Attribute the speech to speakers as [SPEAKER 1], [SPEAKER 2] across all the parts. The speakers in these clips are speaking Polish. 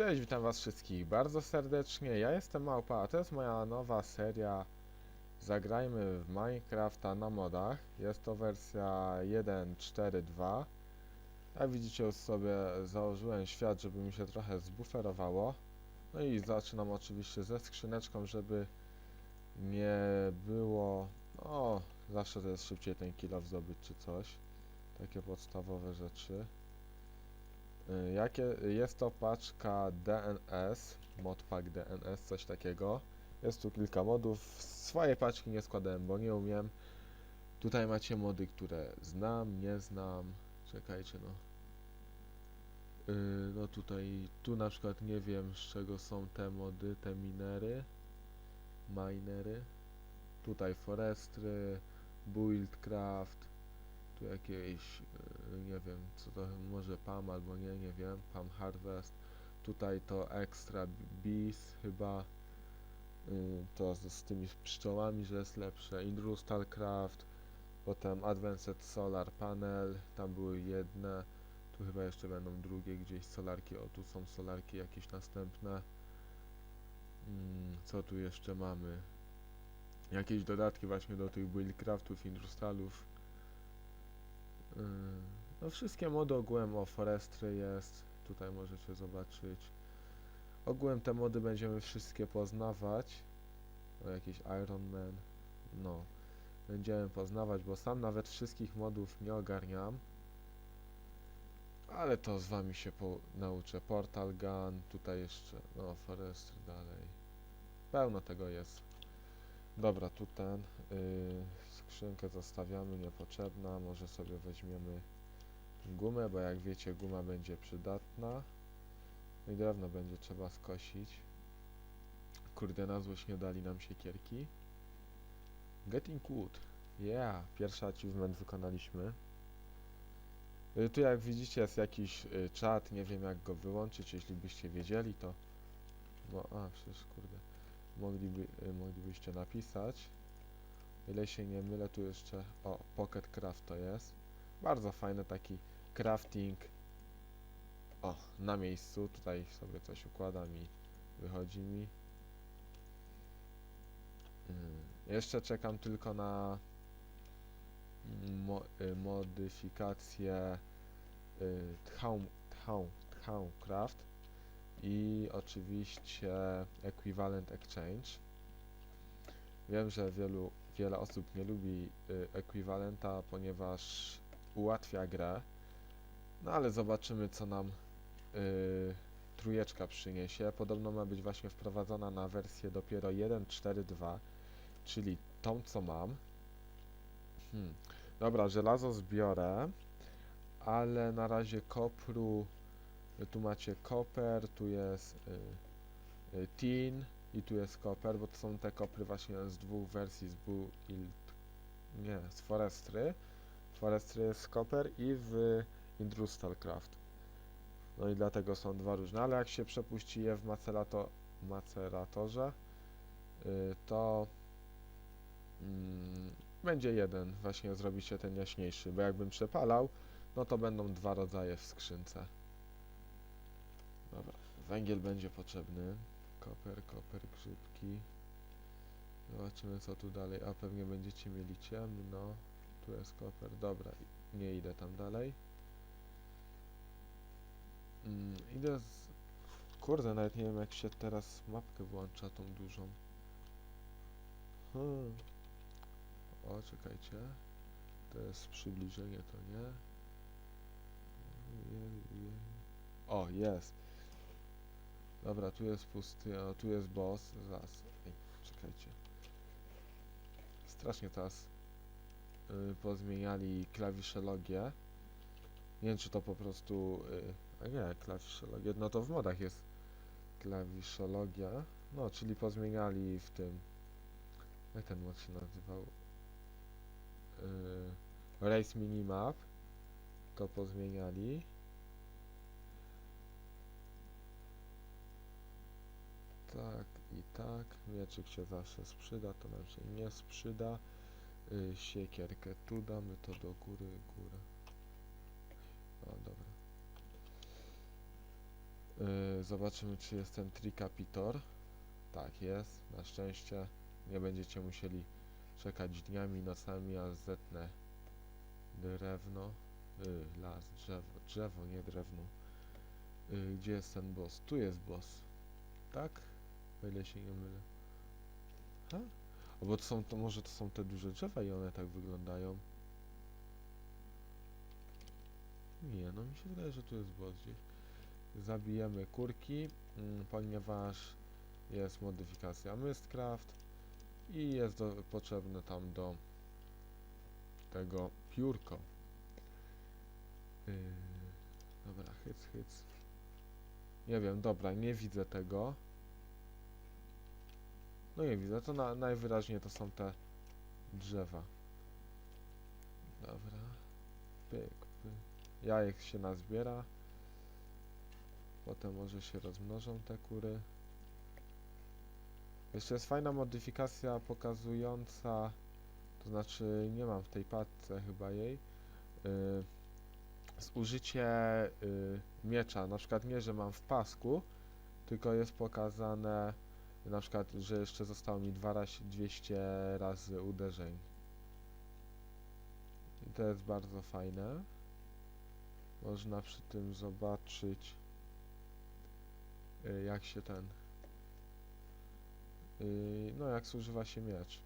[SPEAKER 1] Cześć, witam was wszystkich bardzo serdecznie. Ja jestem Małpa, a to jest moja nowa seria Zagrajmy w Minecrafta na modach. Jest to wersja 1.4.2. Jak widzicie już sobie założyłem świat, żeby mi się trochę zbuferowało. No i zaczynam oczywiście ze skrzyneczką, żeby nie było... O, zawsze to jest szybciej ten kill zdobyć czy coś. Takie podstawowe rzeczy. Y, Jakie, jest to paczka DNS, modpack DNS, coś takiego. Jest tu kilka modów. Swoje paczki nie składałem, bo nie umiem. Tutaj macie mody, które znam, nie znam. Czekajcie no. Yy, no tutaj, tu na przykład nie wiem z czego są te mody, te minery, minery. Tutaj forestry, buildcraft, jakieś, yy, nie wiem, co to może PAM albo nie, nie wiem, PAM Harvest. Tutaj to Extra Bees chyba, yy, to z, z tymi pszczołami, że jest lepsze. Industrial Craft, potem Advanced Solar Panel, tam były jedne, tu chyba jeszcze będą drugie gdzieś solarki, o tu są solarki jakieś następne. Mm, co tu jeszcze mamy? Jakieś dodatki właśnie do tych buildcraftów, industrialów. Yy, No wszystkie mody ogółem o forestry jest, tutaj możecie zobaczyć. Ogółem te mody będziemy wszystkie poznawać. O jakiś Iron Man, no. Będziemy poznawać, bo sam nawet wszystkich modów nie ogarniam. Ale to z wami się nauczę. Portal Gun, tutaj jeszcze, no forestry dalej. Pełno tego jest. Dobra, tu ten, yy, skrzynkę zostawiamy, niepotrzebna, może sobie weźmiemy gumę, bo jak wiecie guma będzie przydatna. No i drewno będzie trzeba skosić. Kurde, na złość nie dali nam siekierki. Getting wood. Yeah, pierwszy achievement wykonaliśmy. Y, Tu jak widzicie jest jakiś y, czat, nie wiem jak go wyłączyć, jeśli byście wiedzieli to... No, a przecież kurde, mogliby, moglibyście napisać. Ile się nie mylę, tu jeszcze, o, Pocket Craft to jest. Bardzo fajny taki crafting. O, na miejscu, tutaj sobie coś układam i wychodzi mi. Mm, Jeszcze czekam tylko na mm, mo y, modyfikację y, Tchaum, Tchaum, Tchaumcraft i oczywiście Equivalent Exchange. Wiem, że wielu, wiele osób nie lubi y, Equivalenta, ponieważ ułatwia grę. No ale zobaczymy, co nam y, trójeczka przyniesie. Podobno ma być właśnie wprowadzona na wersję dopiero 1.4.2, czyli tą, co mam. Hmm. Dobra, żelazo zbiorę, ale na razie kopru, tu macie koper, tu jest y, y, tin i tu jest koper, bo to są te kopry właśnie z dwóch wersji, z build, nie, z forestry. Forestry jest koper i w Industrial Craft. No i dlatego są dwa różne, ale jak się przepuści je w macerato, maceratorze, y, to mm, będzie jeden, właśnie zrobi się ten jaśniejszy, bo jakbym przepalał, no to będą dwa rodzaje w skrzynce. Dobra, węgiel będzie potrzebny. Koper, koper, grzybki. Zobaczymy co tu dalej, a pewnie będziecie mieli ciemno. Tu jest koper, dobra, nie idę tam dalej. Mm, idę z... Kurde, nawet nie wiem jak się teraz mapkę włącza tą dużą. Hmm. O, czekajcie. To jest przybliżenie, to nie. O, jest. Dobra, tu jest pusty, a tu jest boss. Zaraz. Ej, czekajcie. Strasznie teraz y, pozmieniali klawiszologię. Nie wiem, czy to po prostu... Y, a nie, klawiszologia. No to w modach jest klawiszologia. No, czyli pozmieniali w tym... Jak ten mod się nazywał? Yy, Race Minimap. To pozmieniali. Tak i tak. Mieczyk się zawsze sprzyda, to nam się nie sprzyda. Yy, siekierkę tu damy, to do góry, góra. O, dobra. Yy, zobaczymy, czy jest ten Trikapitor. Tak, jest. Na szczęście nie będziecie musieli czekać dniami, nocami, a zetnę drewno. Yy, las, drzewo, drzewo, nie drewno. Yy, gdzie jest ten boss? Tu jest boss. Tak? O ile się nie mylę. Ha? O, bo to są, to może to są te duże drzewa i one tak wyglądają. Nie, no mi się wydaje, że tu jest boss gdzieś. Zabijemy kurki, mm, ponieważ jest modyfikacja Mistcraft i jest do, potrzebne tam do tego piórko. Yy, dobra, hyc, hyc. Nie wiem, dobra, nie widzę tego. No nie widzę, to na, najwyraźniej to są te drzewa. Dobra. Pyk, pyk. Jajek się nazbiera. Potem może się rozmnożą te kury. Jeszcze jest fajna modyfikacja pokazująca, to znaczy nie mam w tej padce chyba jej, yy, zużycie yy, miecza, na przykład nie, że mam w pasku, tylko jest pokazane na przykład, że jeszcze zostało mi 2 razy 200 razy uderzeń. I to jest bardzo fajne. Można przy tym zobaczyć y, jak się ten y, no jak zużywa się miecz.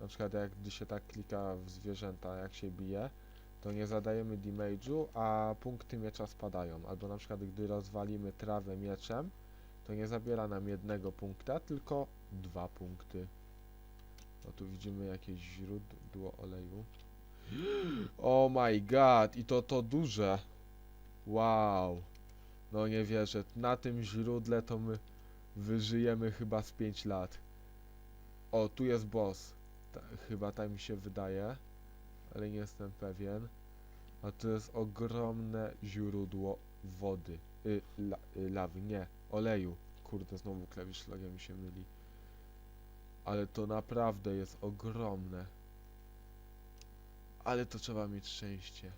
[SPEAKER 1] Na przykład jak gdy się tak klika w zwierzęta, jak się bije, to nie zadajemy damage'u, a punkty miecza spadają. Albo na przykład gdy rozwalimy trawę mieczem, to nie zabiera nam jednego punkta, tylko dwa punkty. O tu widzimy jakieś źródło oleju. Oh my god, i to to duże. Wow. No nie wierzę, na tym źródle to my wyżyjemy chyba z 5 lat. O, tu jest boss. Ta, chyba tak mi się wydaje, ale nie jestem pewien. A to jest ogromne źródło wody. Y, la, y, lawy, nie, oleju. Kurde, znowu klawisz logia mi się myli. Ale to naprawdę jest ogromne. Ale to trzeba mieć szczęście.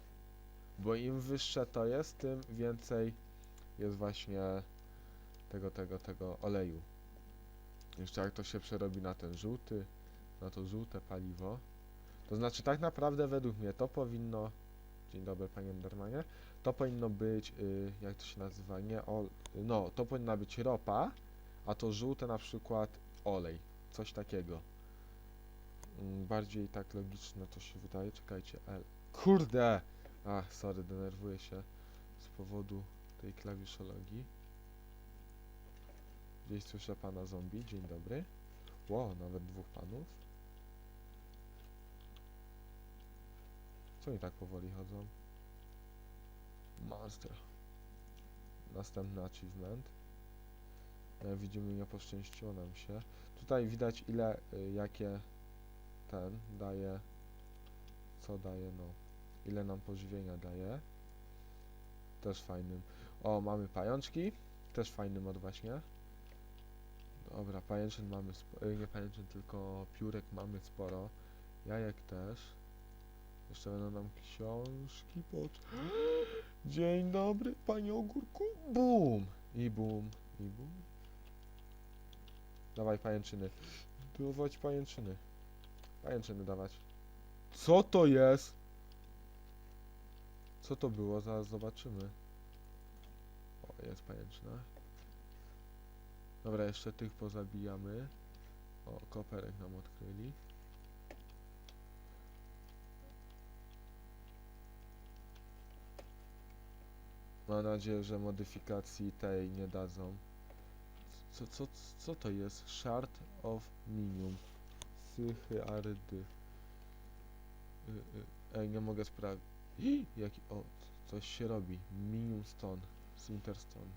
[SPEAKER 1] Bo im wyższe to jest, tym więcej jest właśnie tego, tego, tego oleju. Jeszcze jak to się przerobi na ten żółty, na to żółte paliwo. To znaczy tak naprawdę według mnie to powinno... Dzień dobry panie Endermanie. To powinno być, y, jak to się nazywa, nie ol... No, to powinna być ropa, a to żółte na przykład olej. Coś takiego. Mm, Bardziej tak logiczne to się wydaje. Czekajcie, L. Kurde! Ach, sorry, denerwuję się z powodu tej klawiszologii. Gdzieś słyszę pana zombie. Dzień dobry. Ło, nawet dwóch panów. Co oni tak powoli chodzą? Monster. Następny achievement. Jak widzimy, nie poszczęściło nam się. Tutaj widać ile, y, jakie ten daje, co daje, no, ile nam pożywienia daje. Też fajnym. O, mamy pajączki. Też fajny mod właśnie. Dobra, pajęczyn mamy, y, nie pajęczyn, tylko piórek mamy sporo. Jajek też. Jeszcze będą nam książki pod... Dzień dobry, panie ogórku. Bum! I bum, i bum. Dawaj pajęczyny. Dawać pajęczyny. Pajęczyny dawać. Co to jest? Co to było? Zaraz zobaczymy. O, jest pajęczyna. Dobra, jeszcze tych pozabijamy. O, koperek nam odkryli. Mam nadzieję, że modyfikacji tej nie dadzą. Co, co, co to jest? Shard of Minium. Sychy ardy. Y, y, Ej, nie mogę sprawdzić. Jaki... O, coś się robi. Minium Stone. Sinterstone.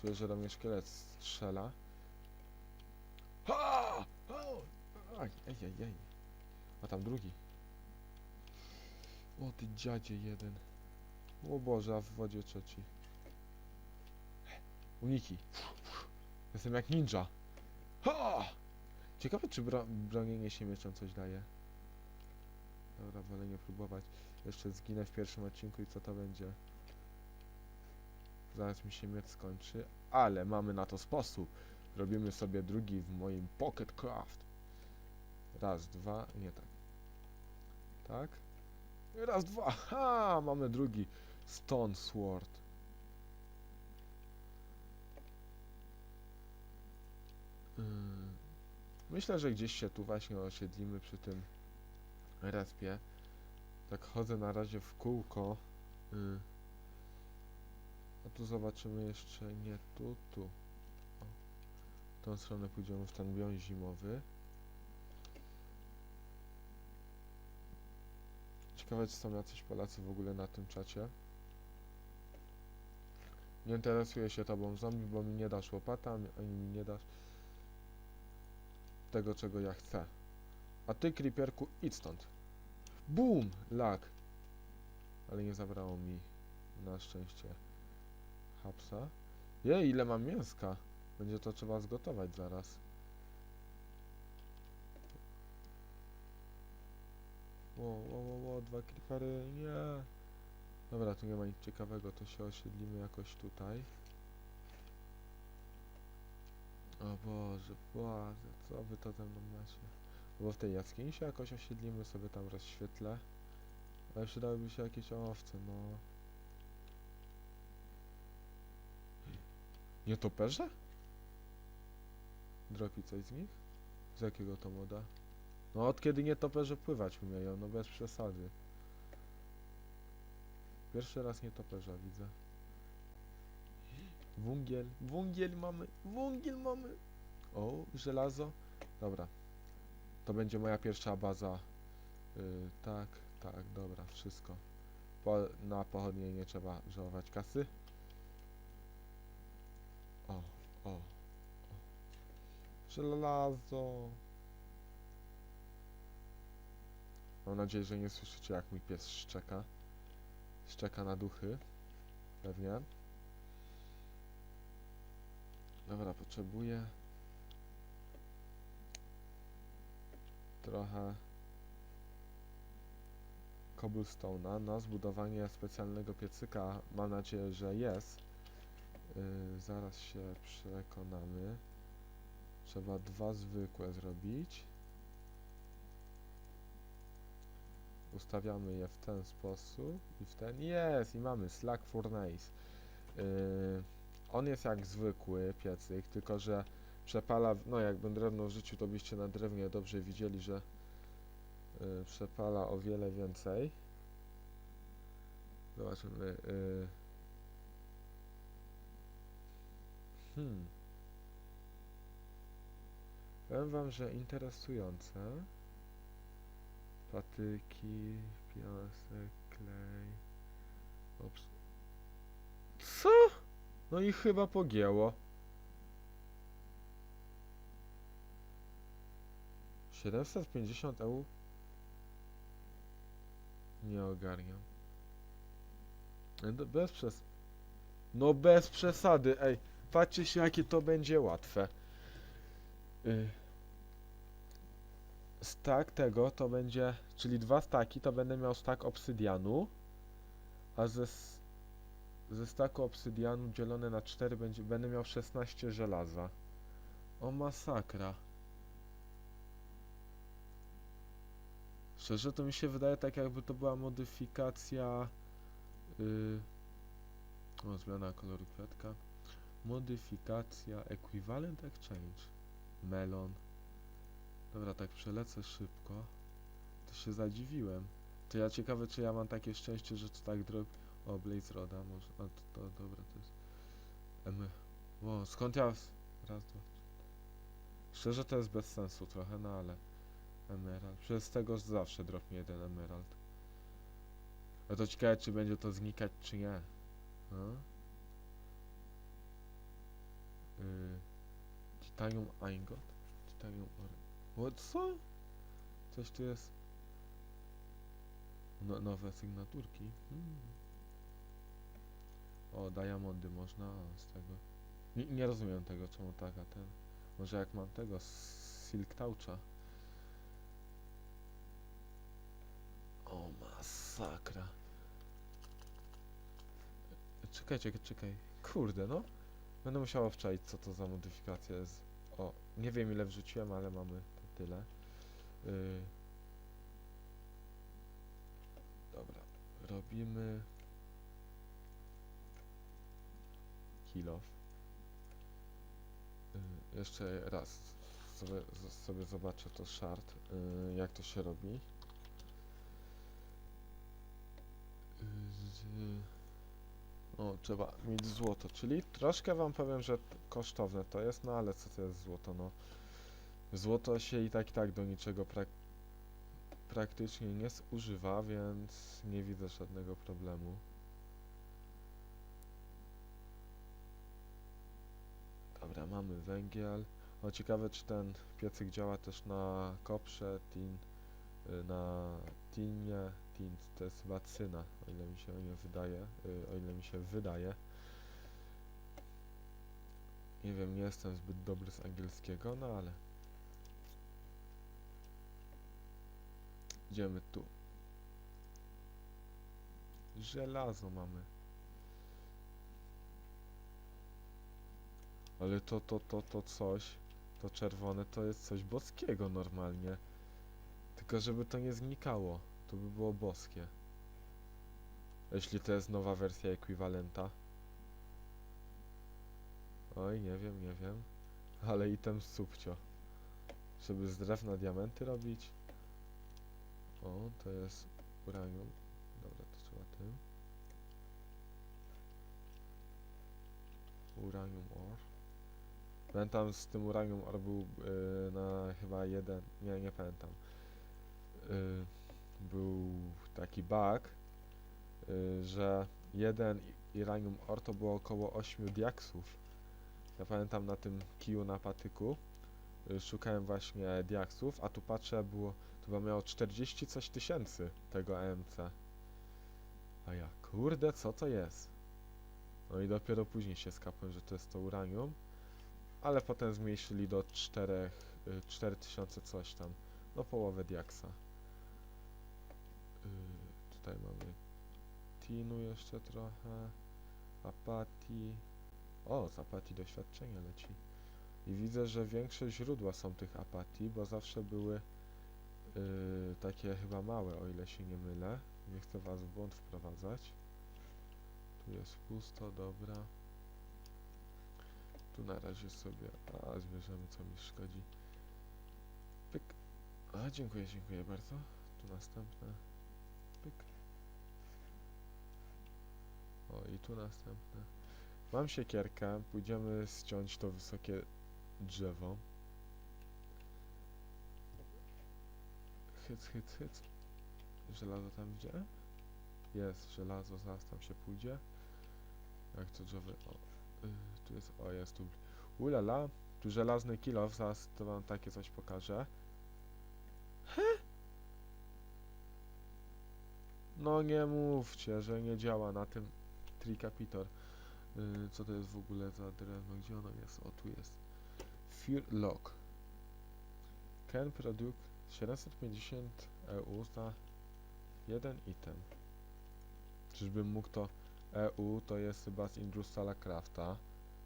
[SPEAKER 1] Czuję, że do mnie szkielet strzela. Ha! Aj, ej, ej, ej. A tam drugi. O ty dziadzie jeden. O Boże, a w wodzie trzeci. Uniki. Jestem jak ninja. Ha! Ciekawe, czy bro bronienie się mieczem coś daje. Dobra, wolę nie próbować. Jeszcze zginę w pierwszym odcinku i co to będzie? Zaraz mi się miecz skończy, ale mamy na to sposób. Robimy sobie drugi w moim Pocket Craft. Raz, dwa, nie tak. Tak? Raz, dwa, ha! Mamy drugi Stone Sword. Ym, Myślę, że gdzieś się tu właśnie osiedlimy przy tym respie. Tak chodzę na razie w kółko. Y. A tu zobaczymy jeszcze nie tu, tu. O. W tą stronę pójdziemy w ten biom zimowy. Ciekawe, czy są jacyś Polacy w ogóle na tym czacie. Nie interesuję się tobą zombie, bo mi nie dasz łopata, ani mi nie dasz tego, czego ja chcę. A ty, creeperku, idź stąd. Boom! Lag. Ale nie zabrało mi na szczęście hapsa. Jej, ile mam mięska. Będzie to trzeba zgotować zaraz. Ło, ło, ło, ło, dwa creepery, nie. Dobra, tu nie ma nic ciekawego, to się osiedlimy jakoś tutaj. O Boże, Boże, co wy to ze mną macie? Bo w tej jaskini się jakoś osiedlimy, sobie tam rozświetlę. Ale przydałyby się jakieś owce, no. Nietoperze? Dropi coś z nich? Z jakiego to moda? No od kiedy nietoperze pływać umieją, no bez przesady. Pierwszy raz nietoperza widzę. Wungiel, wungiel mamy, wungiel mamy. O, żelazo. Dobra. To będzie moja pierwsza baza. Yy, tak, tak, dobra, wszystko. Po, na pochodnie nie trzeba żałować kasy. O, o, o. Żelazo. Mam nadzieję, że nie słyszycie jak mój pies szczeka. Szczeka na duchy. Pewnie. Dobra, potrzebuję trochę cobblestone'a na zbudowanie specjalnego piecyka. Mam nadzieję, że jest. Yy, zaraz się przekonamy. Trzeba dwa zwykłe zrobić. Ustawiamy je w ten sposób i w ten. Jest! I mamy Slack Furnace. Yy, on jest jak zwykły piecyk, tylko że przepala, no jakbym drewno wrzucił, to byście na drewnie dobrze widzieli, że y, przepala o wiele więcej. Zobaczymy. Y, hmm. Powiem wam, że interesujące. Patyki, piasek, klej. Ops. Co? No i chyba pogięło. 750 EU? Nie ogarniam. E, Bez przes... No bez przesady, ej. Patrzcie się jakie to będzie łatwe. Y... Stack tego to będzie, czyli dwa staki to będę miał stack obsydianu, a ze, ze stacku obsydianu dzielone na 4 będzie, będę miał 16 żelaza. O masakra. Szczerze to mi się wydaje tak jakby to była modyfikacja yy, o zmiana koloru kwiatka modyfikacja equivalent exchange melon dobra tak przelecę szybko to się zadziwiłem to ja ciekawe czy ja mam takie szczęście że to tak drogi o Blaze Roda może a to, to dobra to jest em, o, skąd ja raz dwa szczerze to jest bez sensu trochę no ale Emerald. Przez tego zawsze dropnie jeden emerald. A to ciekawe, czy będzie to znikać, czy nie. A? Yy, titanium ingot? Titanium ore... O, co? Coś tu jest... No, nowe sygnaturki. Hmm. O, diamondy można z tego. Nie, nie rozumiem tego, czemu tak, a ten... Może jak mam tego, Silk Toucha. O masakra. Czekaj, czekaj, czekaj. Kurde, no. Będę musiał obczaić, co to za modyfikacja jest. O, nie wiem ile wrzuciłem, ale mamy tyle. Yy. Dobra, robimy kill off. Yy, jeszcze raz sobie, sobie zobaczę to shard, yy, jak to się robi. O, trzeba mieć złoto, czyli troszkę wam powiem, że kosztowne to jest, no ale co to jest złoto, no. Złoto się i tak i tak do niczego prak praktycznie nie zużywa, więc nie widzę żadnego problemu. Dobra, mamy węgiel. O, ciekawe czy ten piecyk działa też na koprze, tin, y, na tinie, tin to jest chyba cyna, o ile mi się nie wydaje, y, o ile mi się wydaje. Nie wiem, nie jestem zbyt dobry z angielskiego, no ale idziemy tu. Żelazo mamy. Ale to, to, to, to coś, to czerwone, to jest coś boskiego normalnie. Tylko żeby to nie znikało, to by było boskie. Jeśli to jest nowa wersja ekwiwalenta. Oj, nie wiem, nie wiem. Ale item subcio. Żeby z drewna diamenty robić. O, to jest uranium. Dobra, to trzeba tym. Uranium ore. Pamiętam z tym uranium ore był y, na chyba jeden, nie, nie pamiętam. Y, był taki bug, y, że jeden uranium ore to było około 8 diaksów. Ja pamiętam na tym kiju na patyku y, szukałem właśnie diaksów, a tu patrzę było, chyba miało 40 coś tysięcy tego EMC. A ja, kurde, co to jest? No i dopiero później się skapłem, że to jest to uranium, ale potem zmniejszyli do 4, y, 4000 coś tam, no połowę diaksa. Y, tutaj mamy tinu jeszcze trochę, apatii. O, z apatii doświadczenie leci. I widzę, że większe źródła są tych apatii, bo zawsze były y, takie chyba małe, o ile się nie mylę. Nie chcę was w błąd wprowadzać. Tu jest pusto, dobra. Tu na razie sobie, a zbierzemy co mi szkodzi. Pyk. A, dziękuję, dziękuję bardzo. Tu następne. Pyk. O, i tu następne. Mam siekierkę, pójdziemy ściąć to wysokie drzewo. Hyc, hyc, hyc. Żelazo tam gdzie? Jest żelazo, zaraz tam się pójdzie. Jak to drzewo... O, y, tu jest... O, jest tu... Ulala, tu żelazny kilof, zaraz to wam takie coś pokażę. He? No nie mówcie, że nie działa na tym Trikapitor. Y, co to jest w ogóle za drewno? Gdzie ono jest? O, tu jest. Fear Lock. Can product 750 EU za jeden item. Czyżbym mógł to EU, to jest chyba z Industriala Crafta.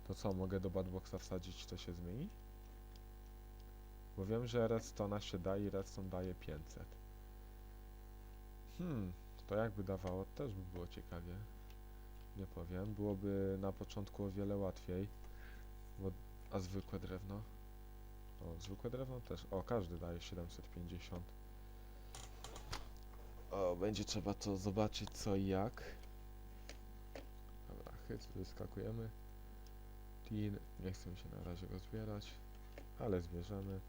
[SPEAKER 1] To co, mogę do Badboxa wsadzić, to się zmieni? Bo wiem, że Redstone'a się da i Redstone daje 500. Hmm, to jakby dawało, też by było ciekawie. Nie powiem, byłoby na początku o wiele łatwiej. Bo, a zwykłe drewno? O, zwykłe drewno też. O, każdy daje 750. O, będzie trzeba to zobaczyć co i jak. Dobra, hyc, wyskakujemy. Tin, nie chcę się na razie go zbierać, ale zbierzemy.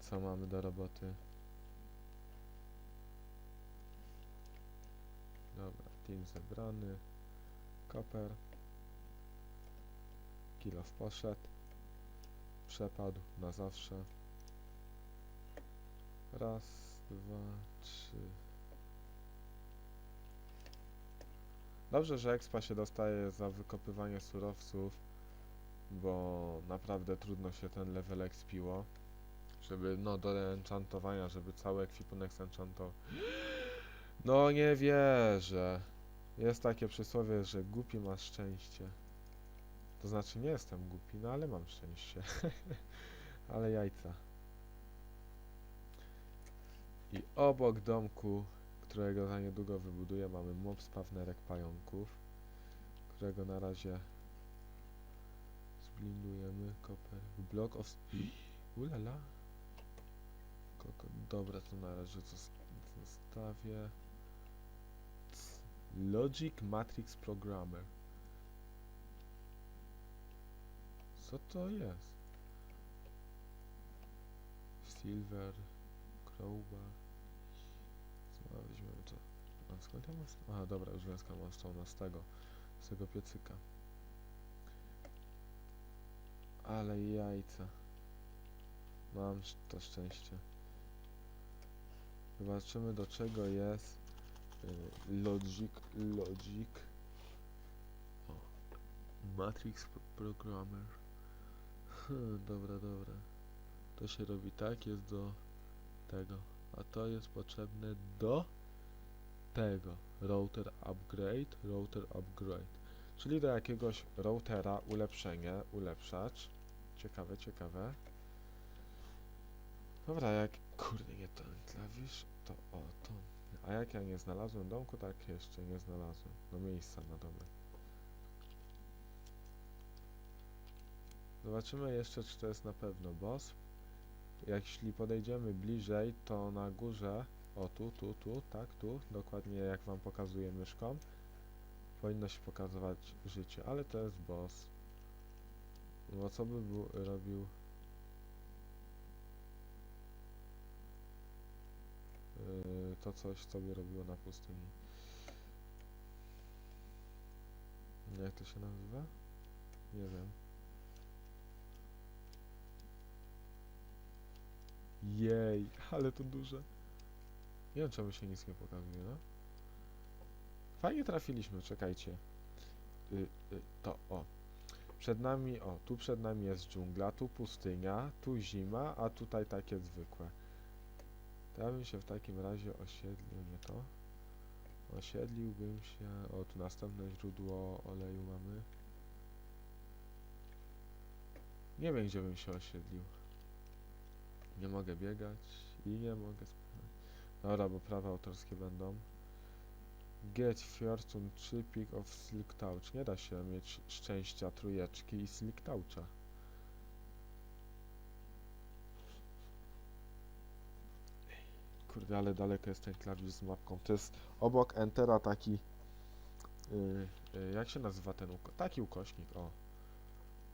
[SPEAKER 1] Co mamy do roboty? Dobra, tin zebrany. Koper. Kilof poszedł. Przepadł na zawsze. Raz, dwa, trzy. Dobrze, że expa się dostaje za wykopywanie surowców, bo naprawdę trudno się ten level expiło. Żeby, no, do enchantowania, żeby cały ekwipunek zenchantował. No nie wierzę. Jest takie przysłowie, że głupi ma szczęście. To znaczy nie jestem głupi, no ale mam szczęście. ale jajca. I obok domku, którego za niedługo wybuduję, mamy mob spawnerek pająków, którego na razie zblindujemy. Copper. Block of... Ulala. Dobra, to na razie zos- zostawię. Logic Matrix Programmer. Co to jest? Silver, Crowbar. Co, weźmiemy to. A skąd ja mam? Aha, dobra, już wiem skąd mam stone z tego, z tego piecyka. Ale jajca. Mam to szczęście. Zobaczymy do czego jest y, Logic, Logic. O. Matrix Pro- Programmer. Hmm, dobra, dobra. To się robi tak, jest do tego. A to jest potrzebne do tego. Router upgrade, router upgrade. Czyli do jakiegoś routera ulepszenie, ulepszacz. Ciekawe, ciekawe. Dobra, jak... Kurde, nie ten klawisz, to o, to. A jak ja nie znalazłem domku, tak jeszcze nie znalazłem. No miejsca na domek. Zobaczymy jeszcze, czy to jest na pewno boss. Jeśli podejdziemy bliżej, to na górze, o tu, tu, tu, tak, tu, dokładnie jak wam pokazuję myszką, powinno się pokazywać życie, ale to jest boss. Bo co by był, robił Yy, to coś, co by robiło na pustyni. Jak to się nazywa? Nie wiem. Jej, ale to duże. Nie wiem, czemu się nic nie pokazuje, no. Fajnie trafiliśmy, czekajcie. Y, y, to, o. Przed nami, o, tu przed nami jest dżungla, tu pustynia, tu zima, a tutaj takie zwykłe. To ja bym się w takim razie osiedlił, nie to. Osiedliłbym się, o tu następne źródło oleju mamy. Nie wiem gdzie bym się osiedlił. Nie mogę biegać i nie mogę spać. Dobra, bo prawa autorskie będą. Get Fortune 3 Peak of Silk Touch. Nie da się mieć szczęścia trójeczki i Silk Toucha. Kurde, ale daleko jest ten klawisz z mapką. To jest obok Entera taki... Yy, yy, jak się nazywa ten uko Taki ukośnik, o.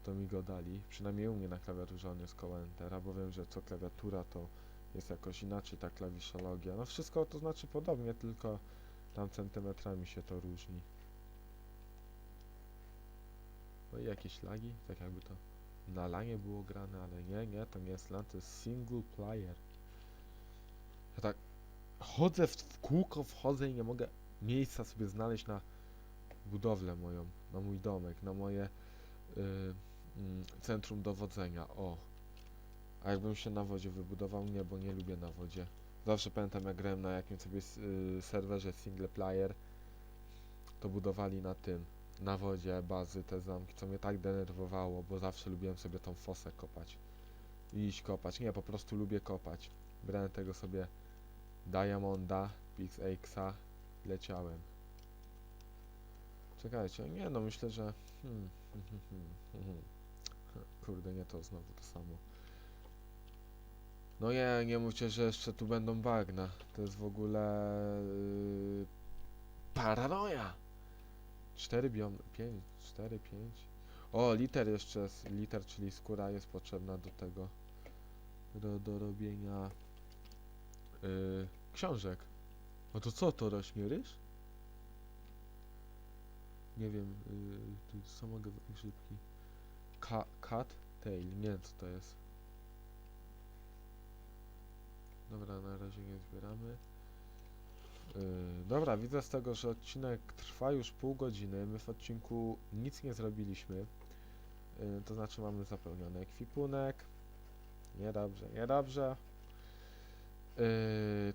[SPEAKER 1] To mi go dali. Przynajmniej u mnie na klawiaturze on jest koło Entera, bo wiem, że co klawiatura to jest jakoś inaczej ta klawiszologia. No wszystko to znaczy podobnie, tylko tam centymetrami się to różni. No i jakieś lagi, tak jakby to na lanie było grane, ale nie, nie, to nie jest LAN, to jest single player. Ja tak chodzę w, w kółko, wchodzę i nie mogę miejsca sobie znaleźć na budowlę moją, na mój domek, na moje y, mm, centrum dowodzenia. O. A jakbym się na wodzie wybudował? Nie, bo nie lubię na wodzie. Zawsze pamiętam jak grałem na jakimś sobie y, serwerze single player, to budowali na tym, na wodzie bazy, te zamki, co mnie tak denerwowało, bo zawsze lubiłem sobie tą fosę kopać. Iść kopać. Nie, po prostu lubię kopać. Brałem tego sobie Diamonda, PixAxa, leciałem. Czekajcie, nie no, myślę, że... Hmm, Kurde, nie to znowu to samo. No nie, nie mówcie, że jeszcze tu będą bagna. To jest w ogóle... Yy, paranoja! 4 biom... 5, 4, 5... O, liter jeszcze, jest, liter, czyli skóra jest potrzebna do tego, do, do robienia yy, książek. A to co to rośnie ryż? Nie wiem, yy, tu są mogę grzybki. Ka cat tail, nie wiem co to jest. Dobra, na razie nie zbieramy. Yy, dobra, widzę z tego, że odcinek trwa już pół godziny. My w odcinku nic nie zrobiliśmy. Yy, to znaczy mamy zapełniony ekwipunek. Niedobrze, niedobrze. Yy,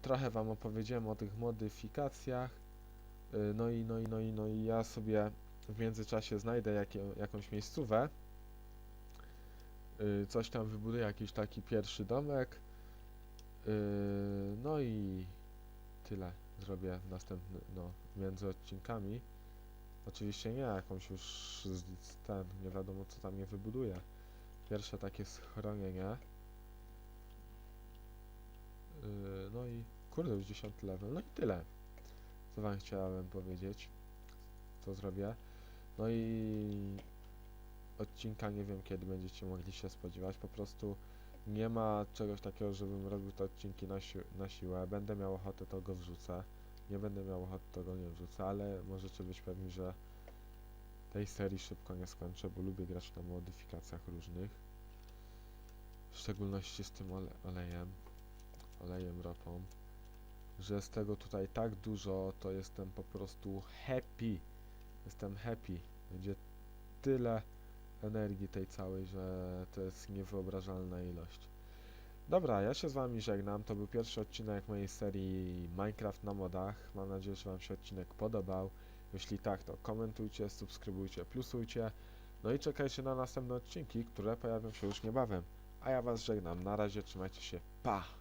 [SPEAKER 1] trochę wam opowiedziałem o tych modyfikacjach. Yy, no i no i no i no i ja sobie w międzyczasie znajdę jakie, jakąś miejscówę, coś tam wybuduję, jakiś taki pierwszy domek, y, no i tyle zrobię w następny, no, między odcinkami. Oczywiście nie jakąś już z, ten, nie wiadomo co tam nie wybuduję. Pierwsze takie schronienie. Yy, no i kurde, już 10 level. No i tyle. Co wam chciałem powiedzieć. Co zrobię. No i odcinka nie wiem kiedy będziecie mogli się spodziewać. Po prostu nie ma czegoś takiego, żebym robił te odcinki na, si na siłę. Będę miał ochotę, to go wrzucę. Nie będę miał ochoty, to go nie wrzucę, ale możecie być pewni, że tej serii szybko nie skończę, bo lubię grać na modyfikacjach różnych. W szczególności z tym ole olejem, olejem ropą. Że z tego tutaj tak dużo, to jestem po prostu happy. Jestem happy. Będzie tyle energii tej całej, że to jest niewyobrażalna ilość. Dobra, ja się z wami żegnam. To był pierwszy odcinek mojej serii Minecraft na modach. Mam nadzieję, że wam się odcinek podobał. Jeśli tak, to komentujcie, subskrybujcie, plusujcie. No i czekajcie na następne odcinki, które pojawią się już niebawem. A ja was żegnam. Na razie, trzymajcie się. Pa!